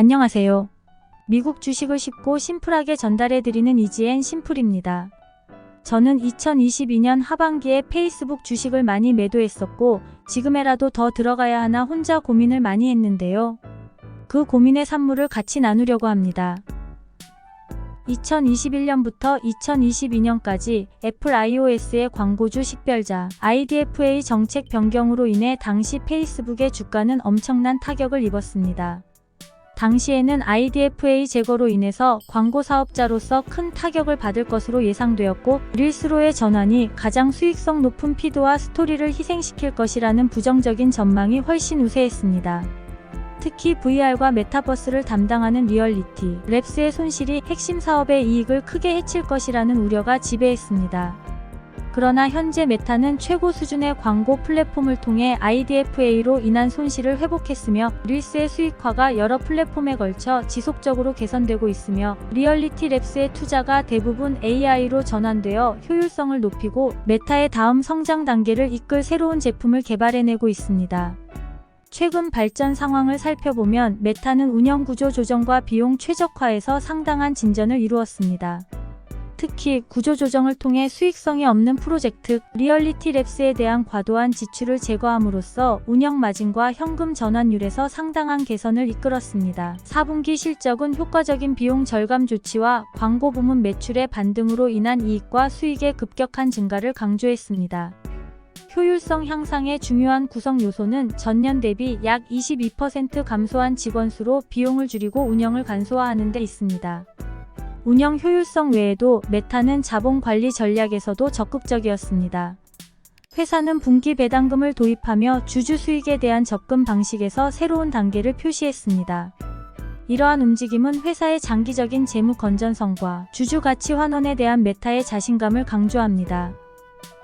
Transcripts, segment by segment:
안녕하세요. 미국 주식을 쉽고 심플하게 전달해드리는 이지엔 심플입니다. 저는 2022년 하반기에 페이스북 주식을 많이 매도했었고 지금에라도 더 들어가야 하나 혼자 고민을 많이 했는데요. 그 고민의 산물을 같이 나누려고 합니다. 2021년부터 2022년까지 애플 iOS의 광고주 식별자 IDFA 정책 변경으로 인해 당시 페이스북의 주가는 엄청난 타격을 입었습니다. 당시에는 IDFA 제거로 인해서 광고 사업자로서 큰 타격을 받을 것으로 예상되었고 릴스로의 전환이 가장 수익성 높은 피드와 스토리를 희생시킬 것이라는 부정적인 전망이 훨씬 우세했습니다. 특히 VR과 메타버스를 담당하는 리얼리티, 랩스의 손실이 핵심 사업의 이익을 크게 해칠 것이라는 우려가 지배했습니다. 그러나 현재 메타는 최고 수준의 광고 플랫폼을 통해 IDFA로 인한 손실을 회복했으며 릴스의 수익화가 여러 플랫폼에 걸쳐 지속적으로 개선되고 있으며 리얼리티 랩스의 투자가 대부분 AI로 전환되어 효율성을 높이고 메타의 다음 성장 단계를 이끌 새로운 제품을 개발해내고 있습니다. 최근 발전 상황을 살펴보면 메타는 운영 구조 조정과 비용 최적화에서 상당한 진전을 이루었습니다. 특히 구조 조정을 통해 수익성이 없는 프로젝트 리얼리티 랩스에 대한 과도한 지출을 제거함으로써 운영 마진과 현금 전환율에서 상당한 개선을 이끌었습니다. 4분기 실적은 효과적인 비용 절감 조치와 광고 부문 매출의 반등으로 인한 이익과 수익의 급격한 증가를 강조했습니다. 효율성 향상의 중요한 구성 요소는 전년 대비 약 22% 감소한 직원 수로 비용을 줄이고 운영을 간소화하는 데 있습니다. 운영 효율성 외에도 메타는 자본 관리 전략에서도 적극적이었습니다. 회사는 분기 배당금을 도입하며 주주 수익에 대한 접근 방식에서 새로운 단계를 표시했습니다. 이러한 움직임은 회사의 장기적인 재무 건전성과 주주 가치 환원에 대한 메타의 자신감을 강조합니다.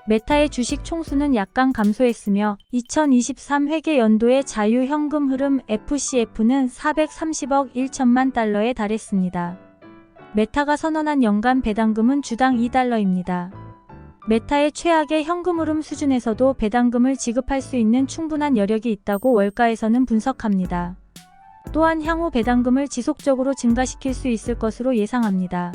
메타의 주식 총수는 약간 감소했으며 2023 회계 연도의 자유 현금 흐름 FCF는 430억 1천만 달러에 달했습니다. 메타가 선언한 연간 배당금은 주당 2달러입니다. 메타의 최악의 현금 흐름 수준에서도 배당금을 지급할 수 있는 충분한 여력이 있다고 월가에서는 분석합니다. 또한 향후 배당금을 지속적으로 증가시킬 수 있을 것으로 예상합니다.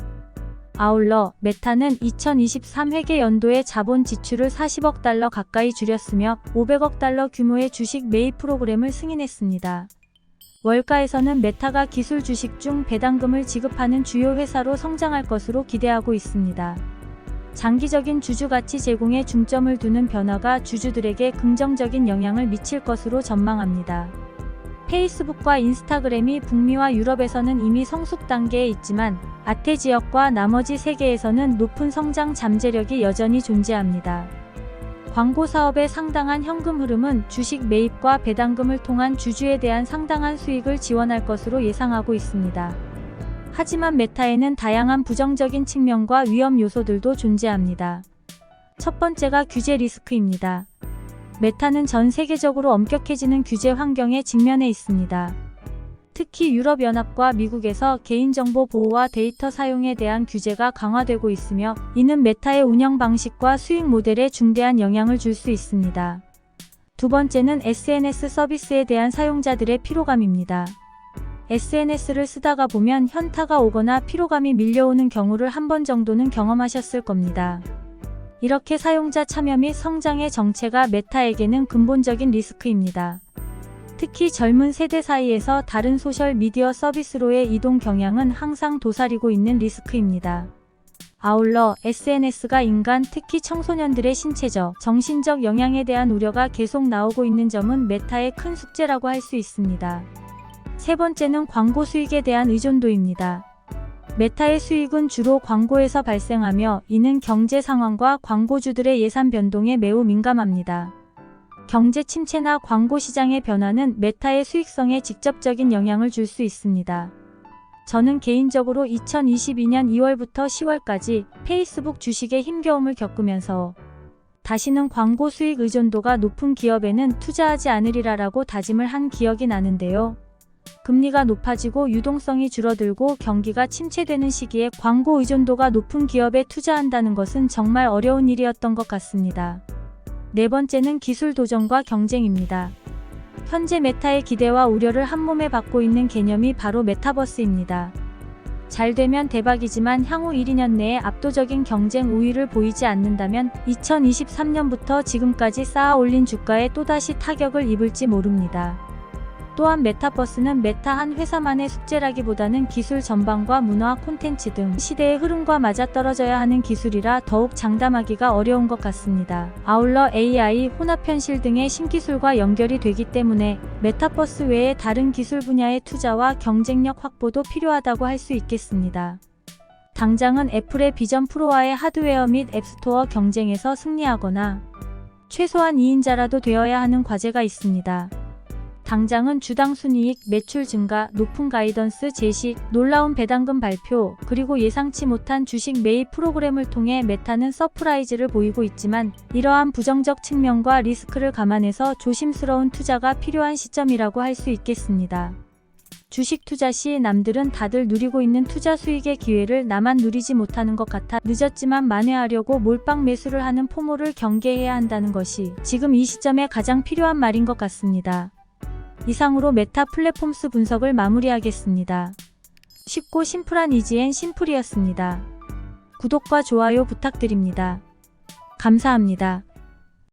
아울러 메타는 2023 회계 연도의 자본 지출을 40억 달러 가까이 줄였으며 500억 달러 규모의 주식 매입 프로그램을 승인했습니다. 월가에서는 메타가 기술 주식 중 배당금을 지급하는 주요 회사로 성장할 것으로 기대하고 있습니다. 장기적인 주주 가치 제공에 중점을 두는 변화가 주주들에게 긍정적인 영향을 미칠 것으로 전망합니다. 페이스북과 인스타그램이 북미와 유럽에서는 이미 성숙 단계에 있지만 아태 지역과 나머지 세계에서는 높은 성장 잠재력이 여전히 존재합니다. 광고 사업의 상당한 현금 흐름은 주식 매입과 배당금을 통한 주주에 대한 상당한 수익을 지원할 것으로 예상하고 있습니다. 하지만 메타에는 다양한 부정적인 측면과 위험 요소들도 존재합니다. 첫 번째가 규제 리스크입니다. 메타는 전 세계적으로 엄격해지는 규제 환경에 직면해 있습니다. 특히 유럽연합과 미국에서 개인정보 보호와 데이터 사용에 대한 규제가 강화되고 있으며 이는 메타의 운영 방식과 수익 모델에 중대한 영향을 줄 수 있습니다. 두 번째는 SNS 서비스에 대한 사용자들의 피로감입니다. SNS를 쓰다가 보면 현타가 오거나 피로감이 밀려오는 경우를 한 번 정도는 경험하셨을 겁니다. 이렇게 사용자 참여 및 성장의 정체가 메타에게는 근본적인 리스크입니다. 특히 젊은 세대 사이에서 다른 소셜 미디어 서비스로의 이동 경향은 항상 도사리고 있는 리스크입니다. 아울러 SNS가 인간 특히 청소년들의 신체적, 정신적 영향에 대한 우려가 계속 나오고 있는 점은 메타의 큰 숙제라고 할 수 있습니다. 세 번째는 광고 수익에 대한 의존도입니다. 메타의 수익은 주로 광고에서 발생하며 이는 경제 상황과 광고주들의 예산 변동에 매우 민감합니다. 경제 침체나 광고 시장의 변화는 메타의 수익성에 직접적인 영향을 줄 수 있습니다. 저는 개인적으로 2022년 2월부터 10월까지 페이스북 주식의 힘겨움을 겪으면서 다시는 광고 수익 의존도가 높은 기업에는 투자하지 않으리라라고 다짐을 한 기억이 나는데요. 금리가 높아지고 유동성이 줄어들고 경기가 침체되는 시기에 광고 의존도가 높은 기업에 투자한다는 것은 정말 어려운 일이었던 것 같습니다. 네 번째는 기술 도전과 경쟁입니다. 현재 메타의 기대와 우려를 한몸에 받고 있는 개념이 바로 메타버스입니다. 잘 되면 대박이지만 향후 1, 2년 내에 압도적인 경쟁 우위를 보이지 않는다면 2023년부터 지금까지 쌓아 올린 주가에 또다시 타격을 입을지 모릅니다. 또한 메타버스는 메타 한 회사만의 숙제라기보다는 기술 전반과 문화 콘텐츠 등 시대의 흐름과 맞아떨어져야 하는 기술이라 더욱 장담하기가 어려운 것 같습니다. 아울러 AI, 혼합현실 등의 신기술과 연결이 되기 때문에 메타버스 외에 다른 기술 분야의 투자와 경쟁력 확보도 필요하다고 할 수 있겠습니다. 당장은 애플의 비전 프로와의 하드웨어 및 앱스토어 경쟁에서 승리하거나 최소한 2인자라도 되어야 하는 과제가 있습니다. 당장은 주당 순이익, 매출 증가, 높은 가이던스 제시, 놀라운 배당금 발표, 그리고 예상치 못한 주식 매입 프로그램을 통해 메타는 서프라이즈를 보이고 있지만 이러한 부정적 측면과 리스크를 감안해서 조심스러운 투자가 필요한 시점이라고 할 수 있겠습니다. 주식 투자 시 남들은 다들 누리고 있는 투자 수익의 기회를 나만 누리지 못하는 것 같아 늦었지만 만회하려고 몰빵 매수를 하는 포모를 경계해야 한다는 것이 지금 이 시점에 가장 필요한 말인 것 같습니다. 이상으로 메타 플랫폼스 분석을 마무리하겠습니다. 쉽고 심플한 이지앤 심플이었습니다. 구독과 좋아요 부탁드립니다. 감사합니다.